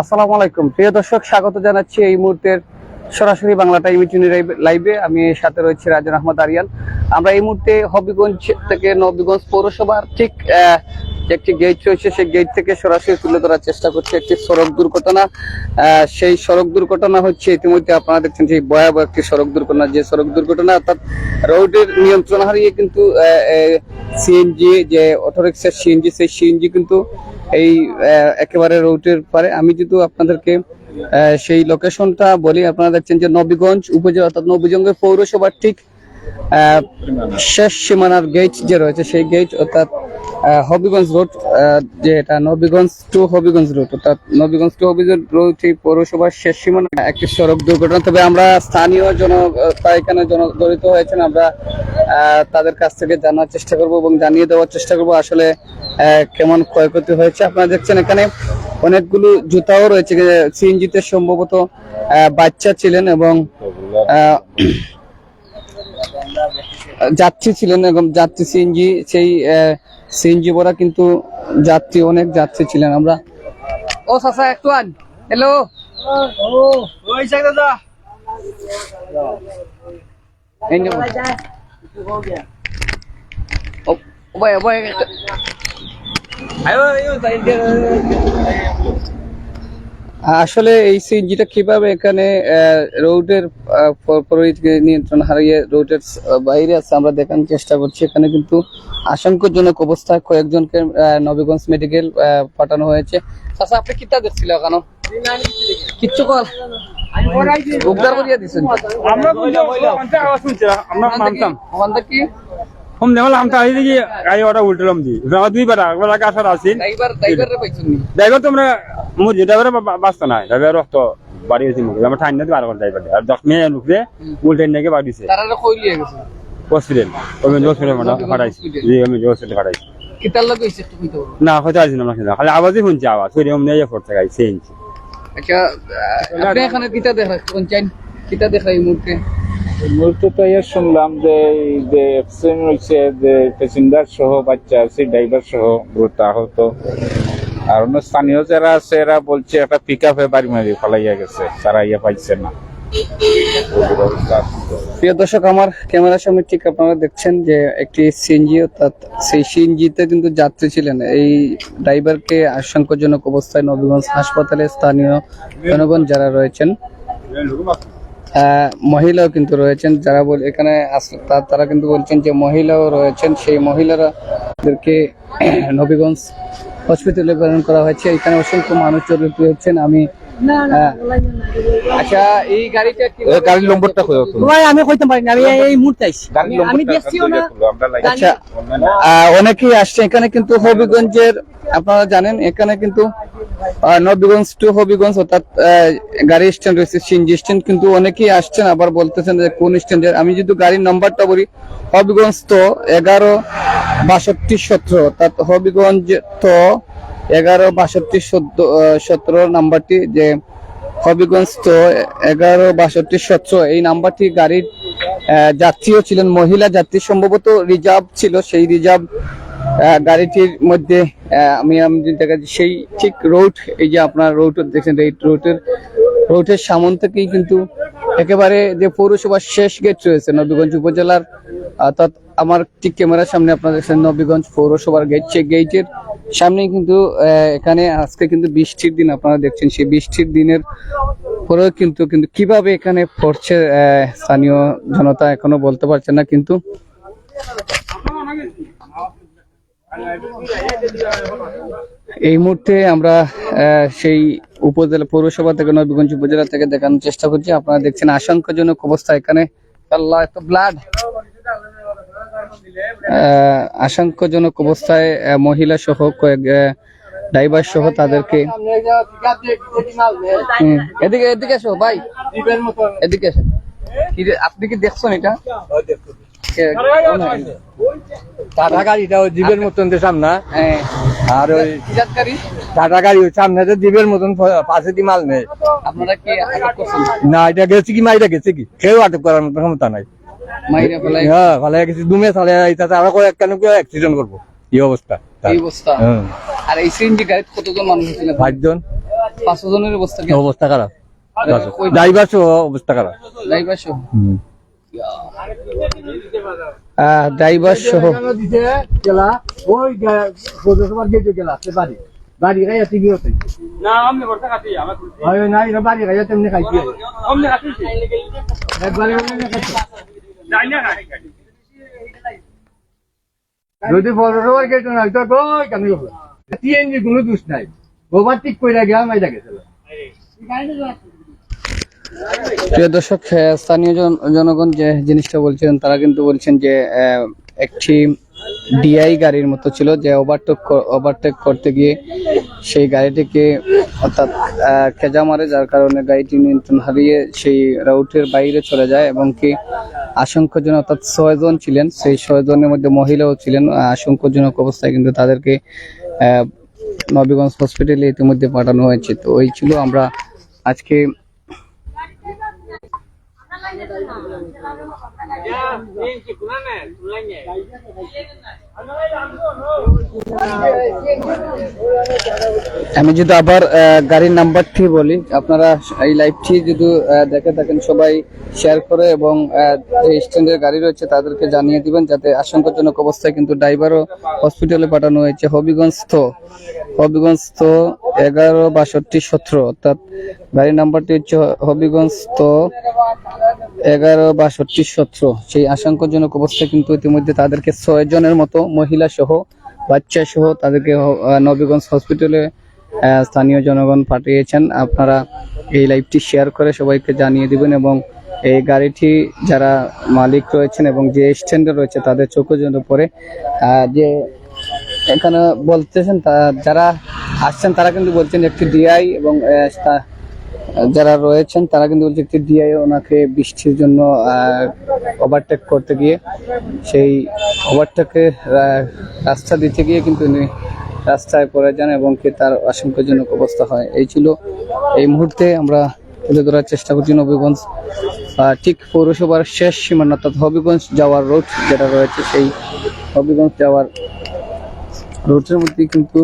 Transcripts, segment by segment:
আসসালামু আলাইকুম। প্রিয় দর্শক স্বাগত জানাচ্ছি এই মুহূর্তের সরাসরি বাংলা টাইম লাইভে আমি সাথে রয়েছে রাজন আহমদ আরিয়ান। আমরা এই মুহূর্তে হবিগঞ্জ থেকে নবীগঞ্জ পৌরসভার ঠিক আহ, একটি গেট রয়েছে। সেই গেট থেকে সরাসরি তুলে ধরার চেষ্টা করছি একটি সড়ক দুর্ঘটনা। আহ, সেই সড়ক দুর্ঘটনা হচ্ছে ইতিমধ্যে আপনারা দেখছেন যে ভয়াবহ একটি সড়ক দুর্ঘটনা। যে সড়ক দুর্ঘটনা অর্থাৎ রোডের নিয়ন্ত্রণ হারিয়ে কিন্তু সিএনজি যে অটোরিক্সার সিএনজি সেই সিএনজি কিন্তু এই একেবারে রোডের পারে। আমি যেহেতু আপনাদেরকে সেই লোকেশনটা বলি, আপনারা দেখছেন যে নবীগঞ্জ উপজেলা অর্থাৎ নবীগঞ্জের পৌরসভার ঠিক শেষ সীমানার গেট যে রয়েছে, সেই গেট অর্থাৎ হবিগঞ্জ রোড যে এটা নবীগঞ্জ টু হবিগঞ্জ রোড অর্থাৎ নবীগঞ্জ টু হবিগঞ্জ রোড এই পৌরসভার শেষ সীমানা একটি সড়ক দুর্ঘটনা। তবে আমরা স্থানীয় জন এখানে জড়িত হয়েছেন, আমরা তাদের কাছ থেকে জানার চেষ্টা করব এবং জানিয়ে দেওয়ার চেষ্টা করব আসলে কেমন ক্ষয়ক্ষতি হয়েছে। আপনারা দেখছেন এখানে অনেকগুলো জুতাও রয়েছে সিএনজিতে সম্ভবত বাচ্চা ছিলেন এবং যাত্রী ছিলেন এবং যাত্রী সিএনজি সেই সিএনজি ভরা কিন্তু যাত্রী অনেক যাত্রী ছিলেন। আমরা ও সাসা একটু আন। হ্যালো এই যে ও ও ভাই ও ভাই আসলে এই সিএনজিটা কীভাবে এখানে রোডের নিয়ন্ত্রণ হারিয়ে রোডের বাইরে আছে আমরা দেখানোর চেষ্টা করছি। এখানে কিন্তু আশঙ্কাজনক অবস্থায় কয়েকজনকে নবীগঞ্জ মেডিকেল পাঠানো হয়েছে। চাচা আপনি কিতা দেখছিল কেন কিচ্ছু কর। উদ্ধার করিয়া দিছেন আমরা ড্রাইভার পাইছেন নি ড্রাইভার রক্ত বাড়ি হয়েছে মুখে আমার ঠান্ডা দিয়ে বার করে ড্রাইভার আর দশ মিনিট ঢুকছে উল্টে নাকি বাড়ি দিছে। তারা কই লিয়ে হসপিটাল। আমি হসপিটাল মানে ফাটাইছি জি আমি হসপিটাল ফাটাইছি না হয়তো আসি না খালি আওয়াজই শুনছি আওয়াজ ওই রকম নিয়ে পড়তে গাই চেঞ্জ আচ্ছা আপনি এখানে কিতা দেখা কিতা দেখা এই মুহূর্তে মূলত তো ইয়ে শুনলাম যে এই যে অ্যাক্সিডেন্ট হয়েছে যে প্যাসেঞ্জার সহ বাচ্চা আছে ড্রাইভার সহ গুরুত্ব আহত। আর অন্য স্থানীয় যারা আছে, এরা বলছে একটা পিক আপে বাড়ি মারি ফেলাইয়া গেছে। তারা ইয়ে পাইছে না। প্রিয় দর্শক, আমার ক্যামেরার সামনে ঠিক আপনারা দেখছেন যে একটি সিএনজি অর্থাৎ সেই সিএনজিতে কিন্তু যাত্রী ছিলেন। এই ড্রাইভারকে আশঙ্কাজনক অবস্থায় নবীগঞ্জ হাসপাতালে স্থানীয় জনগণ যারা রয়েছেন মহিলাও কিন্তু রয়েছেন। যারা বল এখানে তারা কিন্তু বলছেন যে মহিলাও রয়েছেন। সেই মহিলারাদেরকে নবীগঞ্জ হসপিটালে প্রেরণ করা হয়েছে। এখানে অসংখ্য মানুষ জড়িত হচ্ছেন আমি আচ্ছা এই গাড়িটা কি গাড়ির নম্বরটা কই তুমি ভাই আমি কইতে পারি না আমি এই মুহূর্তে আইছি। আমি- আমি দেখছিও না আচ্ছা অনেকেই আসছে এখানে কিন্তু হবিগঞ্জের আপনারা জানেন এখানে কিন্তু আহ, নবীগঞ্জ টু হবিগঞ্জ অর্থাৎ গাড়ি স্ট্যান্ড রয়েছে সিএনজি স্ট্যান্ড কিন্তু অনেকেই আসছেন আবার বলতেছেন যে কোন স্ট্যান্ডের আমি যদি গাড়ির নম্বরটা বলি হবিগঞ্জ তো এগারো বাষট্টি সতেরো অর্থাৎ হবিগঞ্জ তো এগারো, বাষট্টি সতেরো নাম্বারটি যে হবিগঞ্জ তো এগারো, বাষট্টি, সতেরো, এই নাম্বারটি গাড়ির যাত্রীও ছিলেন, মহিলা যাত্রী। সম্ভবত রিজার্ভ ছিল, সেই রিজার্ভ গাড়িটির মধ্যে আমি আমি দেখা সেই ঠিক রোড এই যে আপনার রোড দেখছেন, এই রোডের রোডের সামন থেকেই কিন্তু একেবারে যে পৌরসভার শেষ গেট রয়েছে, নবীগঞ্জ উপজেলার অর্থাৎ আমার ঠিক ক্যামেরার সামনে আপনারা দেখছেন নবীগঞ্জ পৌরসভার গেট, সেই গেটের সামনেই কিন্তু এখানে আজকে কিন্তু বৃষ্টির দিন, আপনারা দেখছেন সেই বৃষ্টির দিনের পরেও কিন্তু কিন্তু কীভাবে এখানে পড়ছে স্থানীয় জনতা এখনও বলতে পারছে না, কিন্তু এই মুহূর্তে আমরা সেই উপজেলা পৌরসভা থেকে, নবীগঞ্জ উপজেলা থেকে দেখানোর চেষ্টা করছি। আপনারা দেখছেন আশঙ্কাজনক অবস্থা এখানে। আল্লাহ, এত ব্লাড আশঙ্কাজনক অবস্থায় আহ, মহিলা সহ কয়েক ড্রাইভার সহ তাদেরকে এদিকে এদিকে এসো ভাই। এদিকে এসো আপনি কি দেখছেন এটা? টাটা গাড়িটা ওই জীবের মতন সামনা। হ্যাঁ, আর ওই কি জাত গাড়ি? টাটা গাড়ি ওই সামনে যে জীবের মতন পাশে দি মাল নেই আপনারা কি আটক করছেন? না এটা গেছে কি মাইরা গেছে কি? কেউ আটক করার মতো ক্ষমতা নাই। হ্যাঁ ভালো গেছে দুমে চালে এটাতে আমরা করে কেন কেউ অ্যাক্সিডেন্ট করব। এই অবস্থা? তার। এই অবস্থা? হ্যাঁ, আর এই সিএনজি গাড়িতে কতজন মানুষ ছিলেন পাঁচজন। পাঁচশো জনের অবস্থা কি? অবস্থা খারাপ। ওই- ড্রাইভার সহ অবস্থা খারাপ। ড্রাইভার সহ? হুম। ড্রাইভার সহ। না আমি বলতে কাটি আমার অমনি কাটি না কাটি যদি পৌরসভার কেটে নাই তো কই কেন সিএনজি কোনো দোষ নাই। গোবার ঠিক কইরা গিয়া মাইরা গেছিল প্রিয় দর্শক স্থানীয় জন- জনগণ যে জিনিসটা বলছেন তারা কিন্তু বলছেন যে আহ, একটি ডিআই গাড়ির মতো ছিল যে ওভারটেক ওভারটেক করতে গিয়ে সেই গাড়িটিকে অর্থাৎ খেজা মারে, যার কারণে গাড়িটি নিয়ন্ত্রণ হারিয়ে সেই রাউটের বাইরে চলে যায় এবং কি আশঙ্কাজনক অর্থাৎ ছয়জন ছিলেন। সেই ছয়জনের মধ্যে মহিলাও ছিলেন। আশঙ্কাজনক অবস্থায় কিন্তু তাদেরকে নবীগঞ্জ হসপিটালে ইতিমধ্যে পাঠানো হয়েছে। তো ওই ছিল আমরা আজকে Ya, benimki buna ne? Buna ne? আমি যদি আবার গাড়ির নাম্বারটি বলি, আপনারা এই লাইভটি যদি দেখে থাকেন, সবাই শেয়ার করে এবং যে স্ট্যান্ডের গাড়ি রয়েছে, তাদেরকে জানিয়ে দিবেন, যাতে আশঙ্কাজনক অবস্থায় কিন্তু ড্রাইভারও হসপিটালে পাঠানো হয়েছে। হবিগঞ্জ তো হবিগঞ্জ তো এগারো বাষট্টি সতেরো, অর্থাৎ গাড়ির নাম্বারটি হচ্ছে হবিগঞ্জ তো এগারো বাষট্টি সতেরো। সেই আশঙ্কাজনক অবস্থায় কিন্তু ইতিমধ্যে তাদেরকে ছয় জনের মতো মহিলা সহ, বাচ্চা সহ তাদেরকে নবীগঞ্জ হসপিটালে স্থানীয় জনগণ পাঠিয়েছেন। আপনারা এই লাইভটি শেয়ার করে সবাইকে জানিয়ে দিবেন এবং এই গাড়িটি যারা মালিক রয়েছেন এবং যে স্ট্যান্ডে রয়েছে তাদের চোখে যেন পরে যে এখানে বলতেছেন যারা আসছেন তারা কিন্তু বলছেন একটি ডিআই এবং যারা রয়েছেন, তারা কিন্তু বলছে একটি ডিআই ওনাকে বৃষ্টির জন্য ওভারটেক করতে গিয়ে সেই ওভারটেকে রাস্তা দিতে গিয়ে কিন্তু উনি রাস্তায় পড়ে যান এবং কি তার আশঙ্কাজনক অবস্থা হয়। এই ছিল এই মুহূর্তে আমরা তুলে ধরার চেষ্টা করছি নবীগঞ্জ ঠিক পৌরসভার শেষ সীমানা অর্থাৎ হবিগঞ্জ যাওয়ার রোড যেটা রয়েছে সেই হবিগঞ্জ যাওয়ার রোডের মধ্যে কিন্তু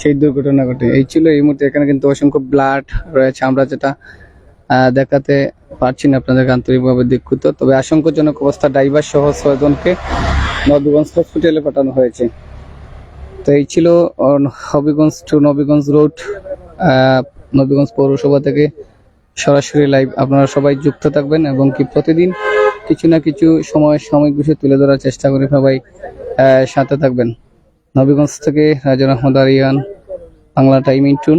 সেই দুর্ঘটনা ঘটে। এই ছিল এই মুহূর্তে। এখানে কিন্তু অসংখ্য ব্লাড রয়েছে। আমরা যেটা দেখাতে পারছি না আপনাদের আন্তরিকভাবে দুঃখিত। তবে আশঙ্কাজনক অবস্থা ড্রাইভার সহ ছয়জনকে নবীগঞ্জ হসপিটালে পাঠানো হয়েছে। তো এই ছিল হবিগঞ্জ টু নবীগঞ্জ রোড নবীগঞ্জ পৌরসভা থেকে সরাসরি লাইভ আপনারা সবাই যুক্ত থাকবেন এবং কি প্রতিদিন কিছু না কিছু সময় সাময়িক বিষয় তুলে ধরার চেষ্টা করে সবাই সাথে থাকবেন। নবীগঞ্জ থেকে রাজা আহমদ আরিয়ান বাংলা টাইম ইন্টুন